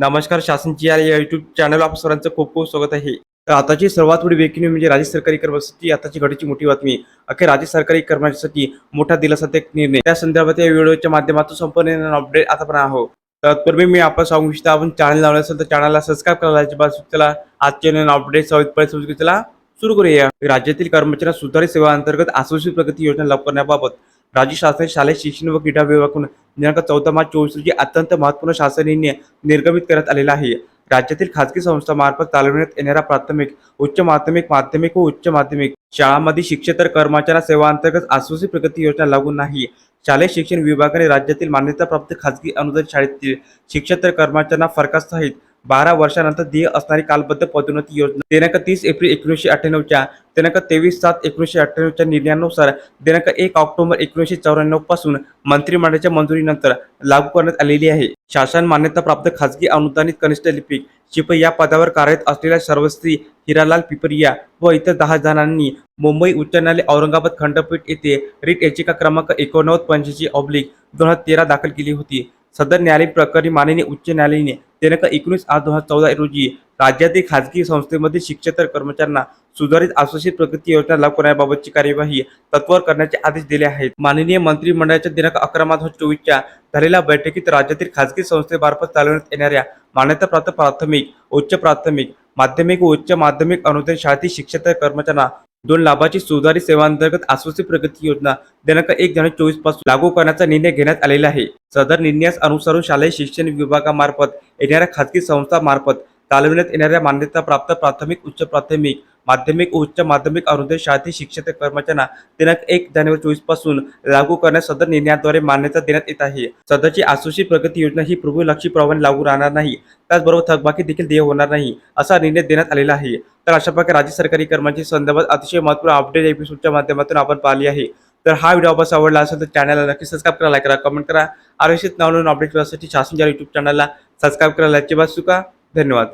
नमस्कार शासनची या YouTube channel आप सर्वांचं खूप खूप स्वागत आहे. तर आताची सर्वात मोठी ब्रेकिंग न्यूज म्हणजे राज्य सरकारी कर्मचाऱ्यांसाठी आताची घडीची मोठी बातमी. अखेर राज्य सरकारी कर्मचाऱ्यांसाठी मोठा दिलासादायक निर्णय. त्या संदर्भात या व्हिडिओच्या माध्यमातून संपूर्ण अपडेट आता पण आहोत. तत्पूर्वी मी आपण सांगू इच्छितो आपण चॅनल लावलं असेल तर चॅनलला सबस्क्राईब करायला अजिबात चला आजचे नवीन अपडेट सविस्तर चला सुरू करूया. राज्यातील कर्मचाऱ्यांना सुधारित सेवा अंतर्गत आसोशी प्रगती योजना लागू करण्याबाबत राज्य शासनाचे शालेय शिक्षण व क्रीडा विभागाकडून दिनांक चौदा मार्च चोवीस रोजी अत्यंत महत्त्वपूर्ण शासन निर्णय निर्गमित करण्यात आलेला आहे. राज्यातील खाजगी संस्थामार्फत चालवण्यात येणाऱ्या प्राथमिक उच्च माध्यमिक माध्यमिक व उच्च माध्यमिक शाळांमध्ये शिक्षेतर कर्मचाऱ्या सेवा अंतर्गत आश्वासित प्रगती योजना लागू नाही. शालेय शिक्षण विभागाने राज्यातील मान्यताप्राप्त खाजगी अनुदान शाळेतील शिक्षेतर कर्मचाऱ्यांना फरकासहित बारा वर्षानंतर ध्येय असणारी कालबद्ध पदोन्नती योजना. दिनांक तीस एप्रिल एकोणीसशे अठ्ठ्याण्णवच्या दिनांक तेवीस सात एकोणीसशे अठ्ठ्याण्णवच्या निर्णयानुसार दिनांक एक ऑक्टोबर एकोणीसशे चौऱ्याण्णवपासून मंत्रिमंडळाच्या मंजुरीनंतर लागू करण्यात आलेली आहे. शासन मान्यताप्राप्त खाजगी अनुदानित कनिष्ठ लिपिक शिप या पदावर कार्यरत असलेल्या सर्वश्री हिरालाल पिपरिया व इतर दहा जणांनी मुंबई उच्च न्यायालय औरंगाबाद खंडपीठ येथे रिट याचिका क्रमांक एकोणनव्वद पंच्याऐंशी ऑब्लिक दोन हजार तेरा दाखल केली होती. सदर न्यायालय प्रकरणी माननीय उच्च न्यायालयाने दिनांक एकोणीस आठ दोन हजार चौदा रोजी राज्यातील खाजगी संस्थेमध्ये शिक्षेतर कर्मचाऱ्यांना सुधारित आश्वासित प्रगती योजना लागू करण्याबाबतची कार्यवाही तत्वर करण्याचे आदेश दिले आहेत. माननीय मंत्रिमंडळाच्या दिनांक अकरा मार्च दोन चोवीसच्या झालेल्या बैठकीत राज्यातील खाजगी संस्थेमार्फत चालवण्यात येणाऱ्या मान्यताप्राप्त प्राथमिक उच्च प्राथमिक माध्यमिक व उच्च माध्यमिक अनुदान शाळेतील शिक्षेतर कर्मचाऱ्यांना दोन लाभाची सुधारित सेवांतर्गत आश्वासित प्रगती योजना दिनांक एक जानेवारी चोवीसपासून लागू करण्याचा निर्णय घेण्यात आलेला आहे. सदर निर्णयास अनुसरून शालेय शिक्षण विभागामार्फत येणाऱ्या खाजगी संस्थांमार्फत चालविण्यात येणाऱ्या मान्यताप्राप्त प्राथमिक उच्च प्राथमिक माध्यमिक व उच्च माध्यमिक अनुदान शाळेतील शिक्षक कर्मचाऱ्यांना दिनांक एक जानेवारी चोवीसपासून लागू करण्यास सदर निर्णयाद्वारे मान्यता देण्यात येत आहे. सदरची आसोशी प्रगती योजना ही पूर्वलक्षी प्रमाणे लागू राहणार नाही. त्याचबरोबर थकबाकी देखील देय होणार नाही असा निर्णय देण्यात आलेला आहे. तर अशा प्रकारे राज्य सरकारी कर्मचारी संदर्भात अतिशय महत्त्वपूर्ण अपडेट एपिसोडच्या माध्यमातून आपण पाहिली आहे. तर हा व्हिडिओ आपण आवडला असेल तर चॅनलला नक्की सबस्क्राईब करा लाईक करा कमेंट करा. आरक्षित नवनवीन अपडेट करण्यासाठी शासनच्या युट्यूब चॅनलला सबस्क्राईब करायला बाजू चुका धन्यवाद.